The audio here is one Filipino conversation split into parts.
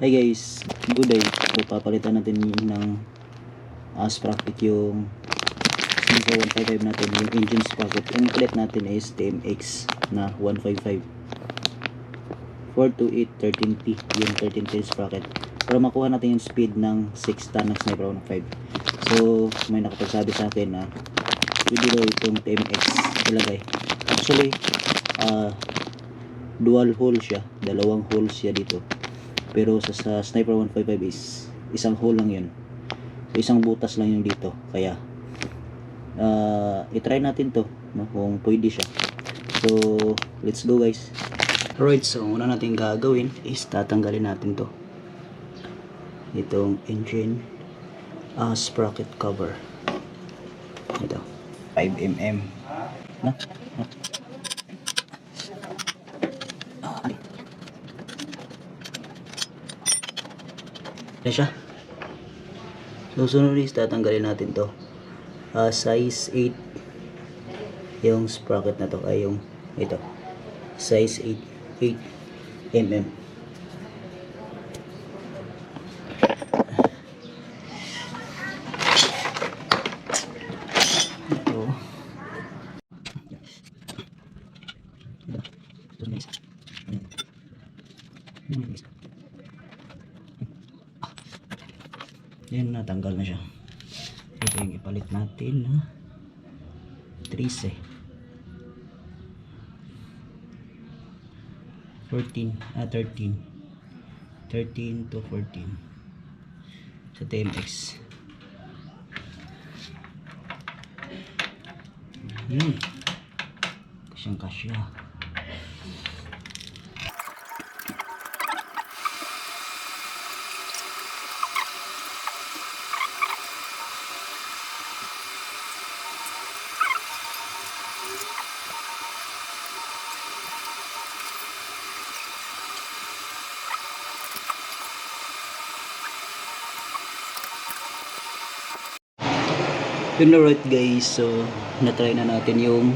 Hi guys, good day. So papalitan natin ng uh, sprocket yung Sniper 155 natin, yung engine sprocket. Yung plate natin is TMX na 155. 428 13T, yung 13T sprocket. Para makuha natin yung speed ng 6 ton ng Sniper 155. So may nakapagsabi sa akin na pwede daw itong TMX ilagay. Actually, ah dual hole siya, dalawang holes siya dito pero sa, sa sniper 155 is isang hole lang yun. So, isang butas lang yung dito. Kaya uh, itry natin to no, kung pwede siya. So let's go guys. Alright so una natin gagawin is tatanggalin natin to. Itong engine uh, sprocket cover. Ito. 5mm na, na. Yan siya. Susunod is tatanggalin natin to. Ah, size 8 yung sprocket na to ay yung ito. Size 8 8 mm. Ito. Ito. Ito na isa. Ayan. Ayan na isa. Yan, natanggal na siya. Ito yung ipalit natin na 13. 14, ah 13. 13 to 14. Sa TMX. Hmm. Kasyang kasya. Yun alright guys, so natry na natin yung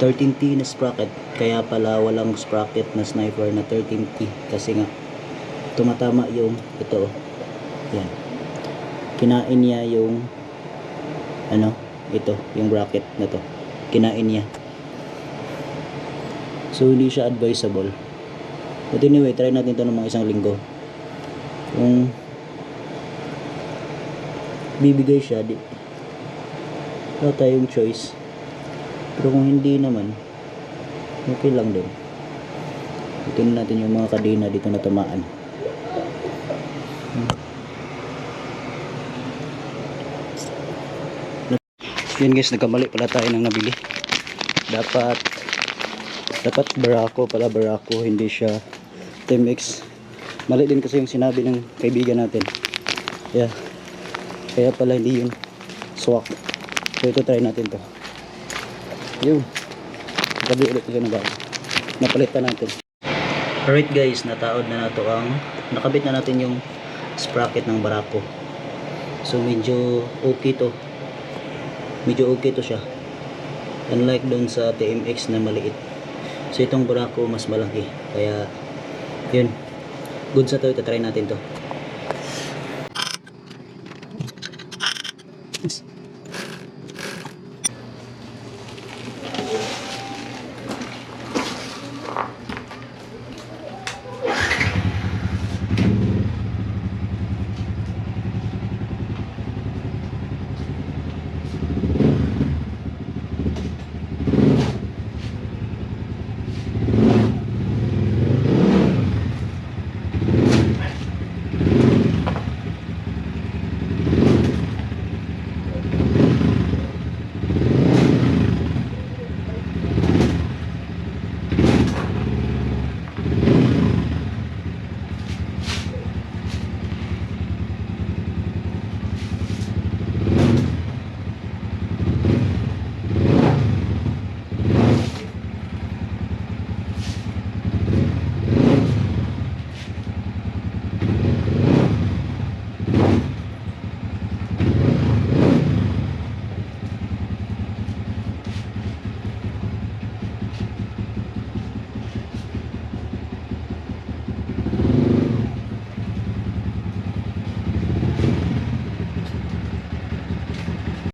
13T na sprocket. Kaya pala walang sprocket na sniper na 13T kasi nga tumatama yung ito. oh. Yan. Kinain niya yung ano, ito, yung bracket na to. Kinain niya. So hindi siya advisable. But anyway, try natin to ng mga isang linggo. Kung bibigay siya, di, wala tayong choice. Pero kung hindi naman, okay lang din. Tingnan natin yung mga kadena dito na tamaan. Yun guys, nagkamali pala tayo ng nabili. Dapat dapat barako pala barako, hindi siya TMX. Mali din kasi yung sinabi ng kaibigan natin. Yeah. Kaya pala hindi yun swak. So ito try natin to. Yun. Gabi ulit siya na bago. Napalitan natin. Alright guys, nataod na nato ang nakabit na natin yung sprocket ng barako. So medyo okay to. Medyo okay to siya. Unlike doon sa TMX na maliit. So itong barako mas malaki. Kaya yun. Good sa to. Ito try natin to. Yes.